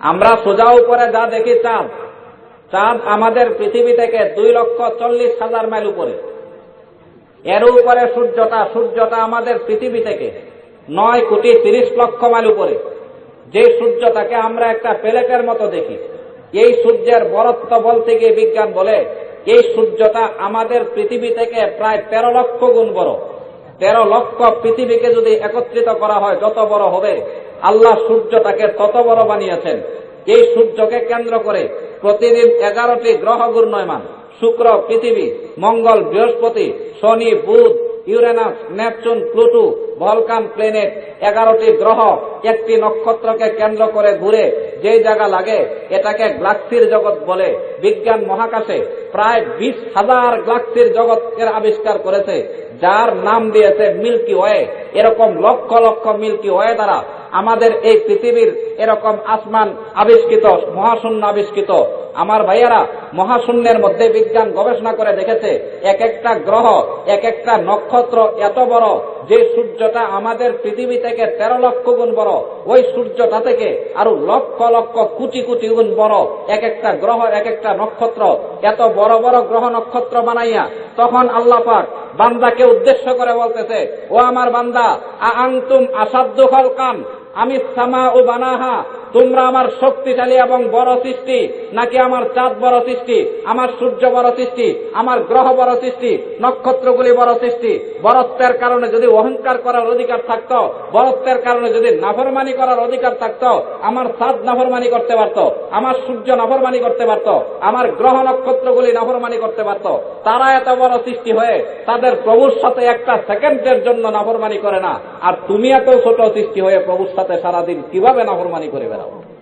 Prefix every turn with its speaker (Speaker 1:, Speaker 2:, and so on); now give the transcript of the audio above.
Speaker 1: আমরা সোজা উপরে যা দেখি চাঁদ চাঁদ আমাদের পৃথিবী থেকে দুই লক্ষ চল্লিশ হাজার মাইল উপরে। এর উপরে সূর্যটা সূর্যটা আমাদের পৃথিবী থেকে নয় কোটি তিরিশ লক্ষ মাইল উপরে। যে সূর্যটাকে আমরা একটা প্লেটের মতো দেখি, এই সূর্যের বরত্ব বলতে গিয়ে বিজ্ঞান বলে, এই সূর্যটা আমাদের পৃথিবী থেকে প্রায় তেরো লক্ষ গুণ বড়। তেরো লক্ষ পৃথিবীকে যদি একত্রিত করা হয়, যত বড় হবে আল্লাহ সূর্যটাকে তত বড় বানিয়েছেন। এই সূর্যকে কেন্দ্র করে প্রতিদিন এগারোটি গ্রহ ঘূর্ণয়মান। শুক্র, পৃথিবী, মঙ্গল, বৃহস্পতি, শনি, বুধ, Uranus, Neptune, Pluto, Vulcan, planet এগারোটি গ্রহ একটি নক্ষত্রকে কেন্দ্র করে ঘুরে যে জায়গা লাগে এটাকে গ্লাক্সির জগৎ বলে। বিজ্ঞান মহাকাশে প্রায় বিশ হাজার গ্লাক্সির জগতের আবিষ্কার করেছে, যার নাম দিয়েছে মিল্কি ওয়ে। এরকম লক্ষ লক্ষ মিল্কি ওয়ে দ্বারা আমাদের এই পৃথিবীর এরকম আসমান আবিষ্কৃত মহাশূন্য আবিষ্কৃত। আমার ভাইয়েরা মহাশূন্যের মধ্যে বিজ্ঞান গবেষণা করে দেখেছে, এক একটা গ্রহ, এক একটা নক্ষত্র এত বড় যে সূর্যটা আমাদের পৃথিবী থেকে তেরো লক্ষ গুণ বড়। ওই সূর্যটা থেকে আরও লক্ষ লক্ষ কোটি কোটি গুণ বড়। এক একটা গ্রহ, এক একটা নক্ষত্র এত বড় বড় গ্রহ নক্ষত্র বানাইয়া তখন আল্লাহ পাক বান্দাকে উদ্দেশ্য করে বলতেছে, ও আমার বান্দা আংতুম আসাধ্য কান আমি সামা ও বানাহা তোমরা আমার শক্তিশালী এবং বড় সৃষ্টি, নাকি আমার চাঁদ বড় সৃষ্টি, আমার সূর্য বড় সৃষ্টি, আমার গ্রহ বড় সৃষ্টি, নক্ষত্রগুলি বড় সৃষ্টি, বরত্বের কারণে যদি অহংকার করার অধিকার থাকত, বরত্বের কারণে যদি নাফরমানি করার অধিকার থাকত, আমার চাঁদ নাফরমানি করতে পারত, আমার সূর্য নাফরমানি করতে পারত, আমার গ্রহ নক্ষত্রগুলি নাফরমানি করতে পারত, তারা এত বড় সৃষ্টি হয়ে তাদের প্রভুর সাথে একটা সেকেন্ডের জন্য নাফরমানি করে না। আর তুমি এত ছোট সৃষ্টি হয়ে প্রভুর সাথে সারাদিন কীভাবে নাফরমানি করে বেড়াও?